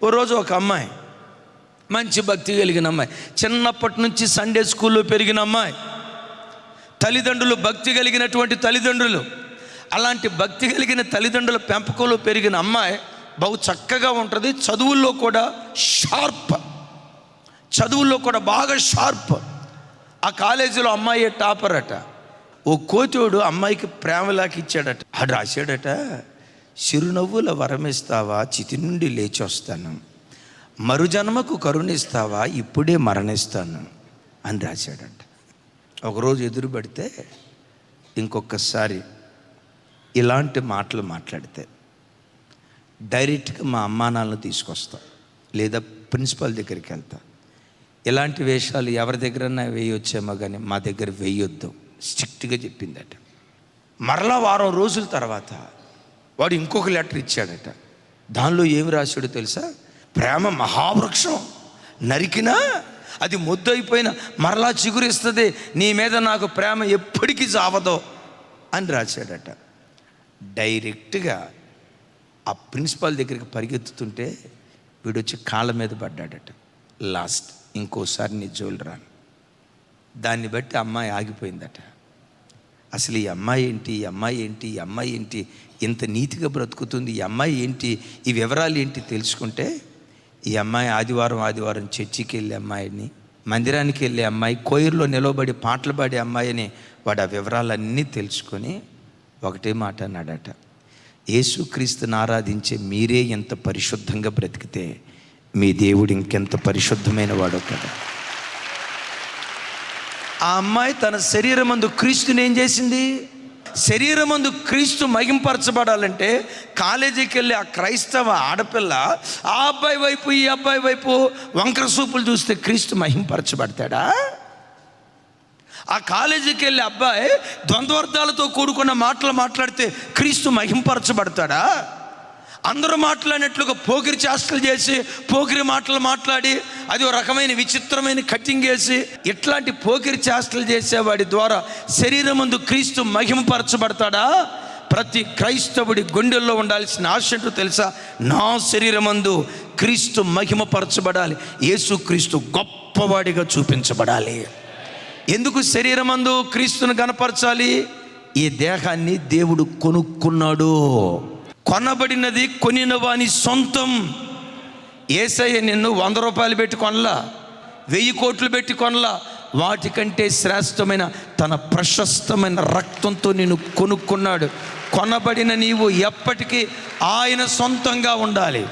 ఓ రోజు ఒక అమ్మాయి మంచి భక్తి కలిగిన అమ్మాయి చిన్నప్పటి నుంచి సండే స్కూల్లో పెరిగిన అమ్మాయి తల్లిదండ్రులు భక్తి కలిగినటువంటి తల్లిదండ్రులు అలాంటి భక్తి కలిగిన తల్లిదండ్రుల పెంపకంలో పెరిగిన అమ్మాయి బహు చక్కగా ఉంటుంది చదువుల్లో కూడా షార్ప్ చదువుల్లో కూడా బాగా షార్ప్ ఆ కాలేజీలో అమ్మాయి టాపర్ అట ఓ కోచోడు అమ్మాయికి ప్రేమలాకి ఇచ్చాడట ఆడు రాశాడట చిరునవ్వుల వరమిస్తావా? చితి నుండి లేచి వస్తాను మరుజన్మకు కరుణిస్తావా? ఇప్పుడే మరణిస్తాను అని రాశాడంట. ఒకరోజు ఎదురు పడితే ఇంకొకసారి ఇలాంటి మాటలు మాట్లాడితే డైరెక్ట్గా మా అమ్మానాలను తీసుకొస్తా లేదా ప్రిన్సిపల్ దగ్గరికి వెళ్తా. ఇలాంటి వేషాలు ఎవరి దగ్గరన్నా వేయొచ్చేమో కానీ మా దగ్గర వేయొద్దు స్ట్రిక్ట్గా చెప్పిందట. మరలా వారం రోజుల తర్వాత వాడు ఇంకొక లెటర్ ఇచ్చాడట. దానిలో ఏమి రాశాడో తెలుసా? ప్రేమ మహావృక్షం. నరికినా అది మొద్దయిపోయిన మరలా చిగురిస్తుంది. నీ మీద నాకు ప్రేమ ఎప్పటికీ చావదో అని రాశాడట. డైరెక్ట్గా ఆ ప్రిన్సిపాల్ దగ్గరికి పరిగెత్తుతుంటే వీడు వచ్చి కాళ్ళ మీద పడ్డాడట. లాస్ట్ ఇంకోసారి నీ జోలు రాను. దాన్ని బట్టి అమ్మాయి ఆగిపోయిందట. అసలు ఈ అమ్మాయి ఏంటి ఈ అమ్మాయి ఏంటి ఈ అమ్మాయి ఏంటి ఇంత నీతిగా బ్రతుకుతుంది ఈ అమ్మాయి ఏంటి ఈ వివరాలు ఏంటి తెలుసుకుంటే ఈ అమ్మాయి ఆదివారం ఆదివారం చర్చికి వెళ్ళే అమ్మాయిని మందిరానికి వెళ్ళే అమ్మాయి కోయిర్లో నిలబడి పాటలు పాడే అమ్మాయిని వాడు ఆ వివరాలన్నీ తెలుసుకొని ఒకటే మాట అన్నాడట. యేసుక్రీస్తుని ఆరాధించే మీరే ఎంత పరిశుద్ధంగా బ్రతికితే మీ దేవుడు ఇంకెంత పరిశుద్ధమైన వాడో కదా ఆ అమ్మాయి తన శరీరమందు క్రీస్తుని ఏం చేసింది? శరీరమందు క్రీస్తు మగింపరచబడాలంటే కాలేజీకి వెళ్ళి ఆ క్రైస్తవ ఆడపిల్ల ఆ అబ్బాయి వైపు ఈ అబ్బాయి వైపు వంకర సూపులు చూస్తే క్రీస్తు మహింపరచబడతాడా? ఆ కాలేజీకి వెళ్ళి అబ్బాయి ద్వంద్వార్థాలతో కూడుకున్న మాటలు మాట్లాడితే క్రీస్తు మహింపరచబడతాడా? అందరూ మాట్లాడినట్లుగా పోకిరి చేష్టలు చేసి పోకిరి మాటలు మాట్లాడి అది ఒక రకమైన విచిత్రమైన కటింగ్ వేసి ఇట్లాంటి పోకిరి చేష్టలు చేసేవాడి ద్వారా శరీరం ముందు క్రీస్తు మహిమపరచబడతాడా? ప్రతి క్రైస్తవుడి గుండెల్లో ఉండాల్సిన ఆశ తెలుసా? నా శరీరమందు క్రీస్తు మహిమపరచబడాలి. యేసుక్రీస్తు గొప్పవాడిగా చూపించబడాలి. ఎందుకు శరీరమందు క్రీస్తును కనపరచాలి ఈ దేహాన్ని దేవుడు కొనుక్కున్నాడు. కొనబడినది కొనిన వాని సొంతం. ఏసయ్య నిన్ను వంద రూపాయలు పెట్టి కొనలా వెయ్యి కోట్లు పెట్టి కొనలా. వాటికంటే శ్రేష్టమైన తన ప్రశస్తమైన రక్తంతో నేను కొనుక్కున్నాడు. కొనబడిన నీవు ఎప్పటికీ ఆయన సొంతంగా ఉండాలి.